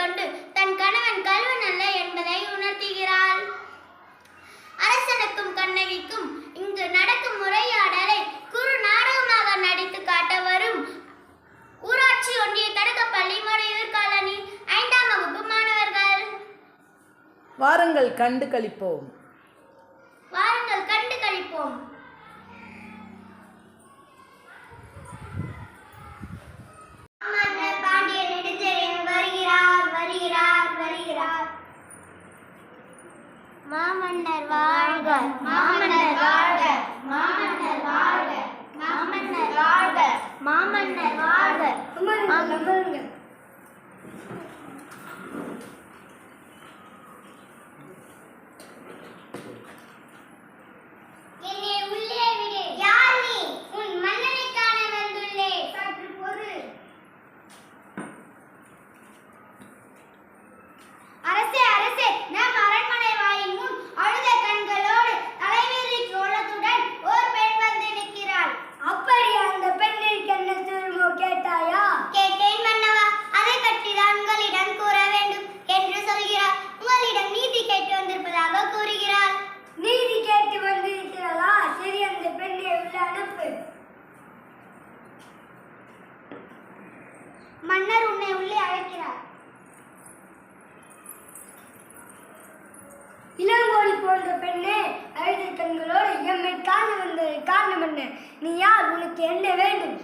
கொண்டு தன் கணவன் கல்வன் அல்ல என்பதை உணர்த்துகிறாள். அரசனுக்கும் கண்ணகிக்கும் இங்கு நடக்கும் உரையாடலை குறு நாடகமாக நடித்து காட்ட வரும். ஊராட்சி ஒன்றிய தடுக்கப்பள்ளி மறையூர் காலனி ஐந்தாம் வகுப்பு மாணவர்கள். வாருங்கள் கண்டு கழிப்போம் வாழ்க வாழ்க மன்னர் உன்னை உள்ளே அழைக்கிறார். இளங்கோழி போன்ற பெண்ணே அழகிய கண்களோடு எம்மை காண வந்தது காரணம் என்ன? நீ யார்? உனக்கு என்ன வேண்டும்?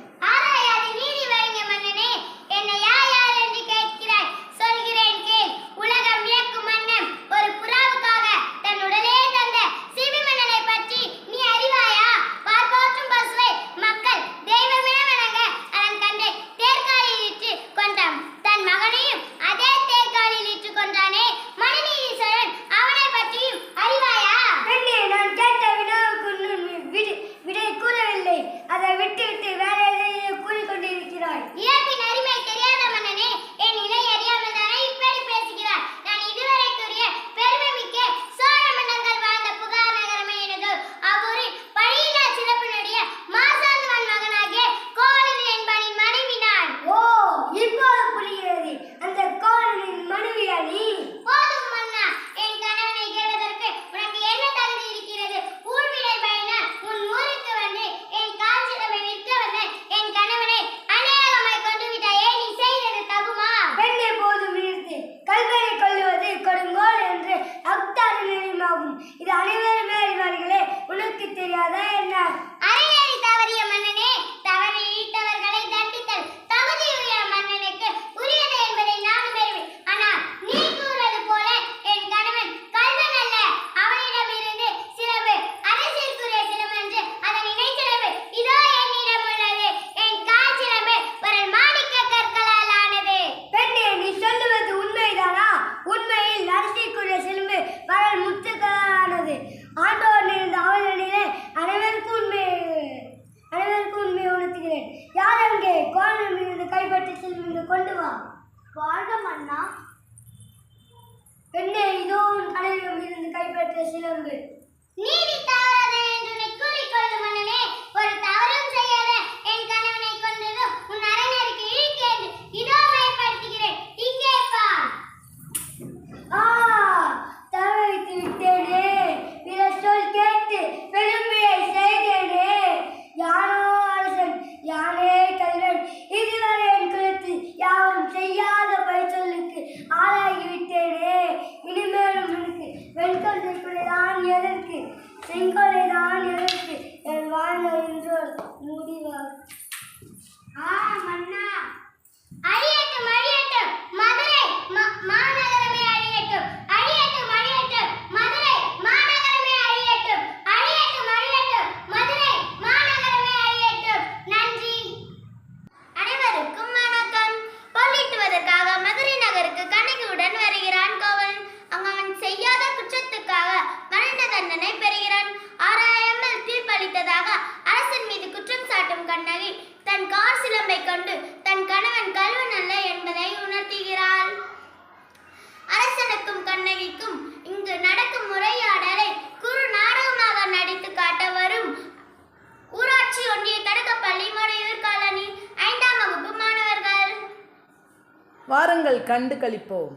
வாழ்க மன்னா பெண்ணே இதோ உன் தலையிடம் இருந்து கைப்பற்றிய சிலம்பு. நீதி தவறு think வாருங்கள் கண்டு களிப்போம்.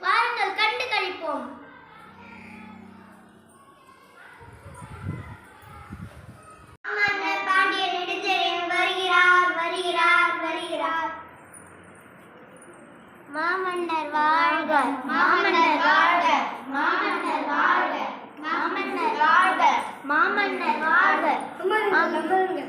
வாருங்கள் கண்டு கழிப்போம் மாமன்னர் வாழ்க மாமன்னர் வாழ்க மாமன்னர் வாழ்க மாமன்னர் வாழ்க மாமன்னர் வாழ்க.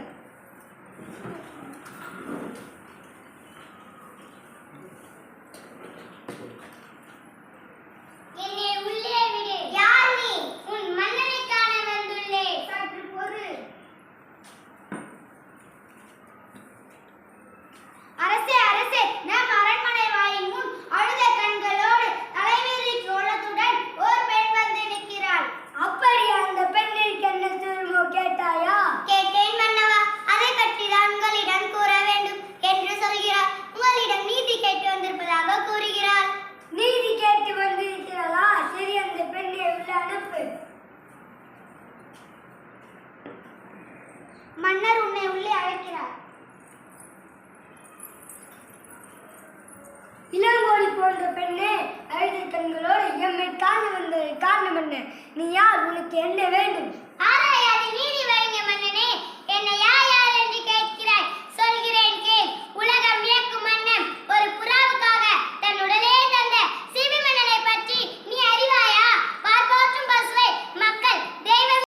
வந்திருப்பதாக கூறுகிறார். நீதி கேட்டு வந்திருக்கிறாளா சரி அந்த பெண்ணை உள்ள அனுப்பு. மன்னர் உன்னை உள்ளே அழைக்கிறார். இளங்கோடி போன்ற பெண்ணே அழுத கண்களோடு எம்மை காண வந்தது காரணம் என்ன? நீ யார்? உனக்கு என்ன வேண்டும்?